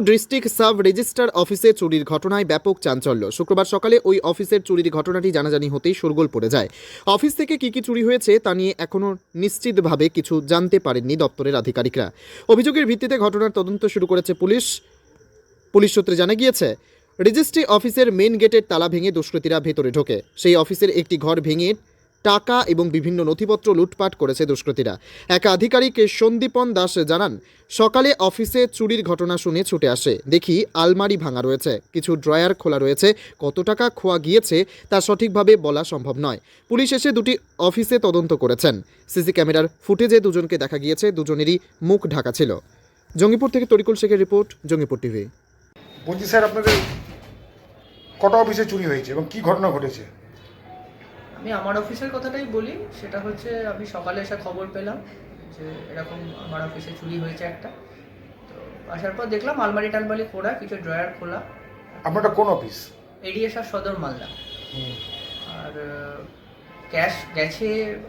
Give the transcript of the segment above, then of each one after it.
District sub registrar অফিসে চুরির ঘটনায় ব্যাপক চাঞ্চল্য। শুক্রবার সকালে ওই অফিসের চুরির ঘটনাটি জানাজানি হতেই শোরগোল পড়ে যায়। অফিস থেকে কি কি চুরি হয়েছে তা নিয়ে এখনও নিশ্চিতভাবে কিছু জানতে পারেননি দপ্তরের আধিকারিকরা। অভিযোগের ভিত্তিতে ঘটনার তদন্ত শুরু করেছে পুলিশ। পুলিশ সূত্রে জানা গিয়েছে, রেজিস্ট্রি অফিসের মেন গেটের তালা ভেঙে দুষ্কৃতীরা ভেতরে ঢোকে। সেই অফিসের একটি ঘর ভেঙে টাকা এবং বিভিন্ন নথিপত্র লুটপাট করেছে দুষ্কৃতীরা। এক আধিকারিক সন্দীপন দাস জানান, সকালে অফিসে চুরির ঘটনা শুনে ছুটে আসে। দেখি আলমারি ভাঙা রয়েছে। কিছু ড্রয়ার খোলা রয়েছে। কত টাকা খোয়া গিয়েছে তা সঠিকভাবে বলা সম্ভব নয়। পুলিশ এসে দুটি অফিসে তদন্ত করেছেন। সিসি ক্যামেরার ফুটেজে দুজনকে দেখা গিয়েছে। দুজনেরই মুখ ঢাকা ছিল। জঙ্গিপুর থেকে তরিকুল শেখের রিপোর্ট, জঙ্গিপুর টিভি। বলছি স্যার, আপনাদের কটা অফিসে চুরি হয়েছে এবং কি ঘটনা ঘটেছে? আমি আমার অফিসের কথাটাই বলি সেটা হচ্ছে আমি সকালে এসে খবর পেলাম যে এরকম আমার অফিসে চুরি হয়েছে একটা। তো আসার পর দেখলাম আলমারি টালমারি খোলা কিছু ড্রয়ার খোলা। আপনারটা কোন অফিস? এডিএসআর সদর মালদা। আর ক্যাশ গেছে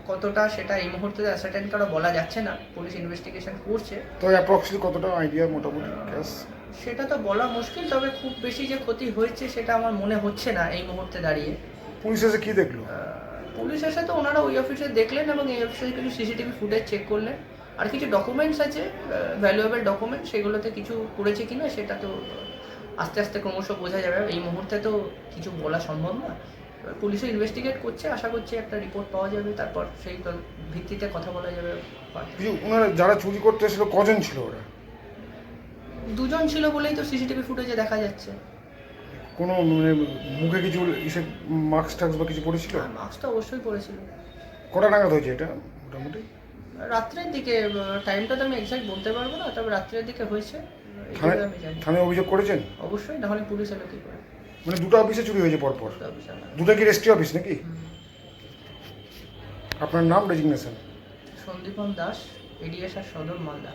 কতটা সেটা এই মুহূর্তে অ্যাসার্টেন করা বলা যাচ্ছে না। পুলিশ ইনভেস্টিগেশন করছে। তো অ্যাপ্রক্সিমেটলি কতটা আইডিয়া মোটামুটি ক্যাশ সেটা তো বলা মুশকিল তবে খুব বেশি যে ক্ষতি হয়েছে সেটা আমার মনে হচ্ছে না এই মুহূর্তে দাঁড়িয়ে। পুলিশ এসে কি দেখল? পুলিশ এসে তো ওনারা ওই অফিসে দেখলেন এবং এই অফিসে কিছু সিসিটিভি ফুটেজ চেক করলেন। আর কিছু ডকুমেন্টস আছে ভ্যালুয়েবল ডকুমেন্ট সেগুলোতে কিছু করেছে কিনা সেটা তো আস্তে আস্তে ক্রমশ বোঝা যাবে। এই মুহূর্তে তো কিছু বলা সম্ভব না। পুলিশও ইনভেস্টিগেট করছে আশা করছি একটা রিপোর্ট পাওয়া যাবে তারপর সেই ভিত্তিতে কথা বলা যাবে। ওনারা যারা চুরি করতে এসেছিল কজন ছিল ওরা? দুজন ছিল বলেই তো সিসিটিভি ফুটেজে দেখা যাচ্ছে। কোনো মানে মুখে কিছু ইসে মাস্ক টাক্স বা কিছু পড়েছিল? মাস্ক তো অবশ্যই পড়েছিল। কটা নাগাদ হয়েছে এটা মোটামুটি? রাত্রের দিকে টাইমটা তো আমি এক্সাক্ট বলতে পারব না তবে রাত্রের দিকে হয়েছে। থানায় অভিযোগ করেছেন? অবশ্যই নাহলে পুলিশ এলো কি করে? মানে দুটো অফিসে চুরি হয়েছে পরপর। দুটো কি রেস্টি অফিস নাকি? আপনার নাম রেজিগনেশন সন্দীপন দাস এডিএসআর সদর মালদা।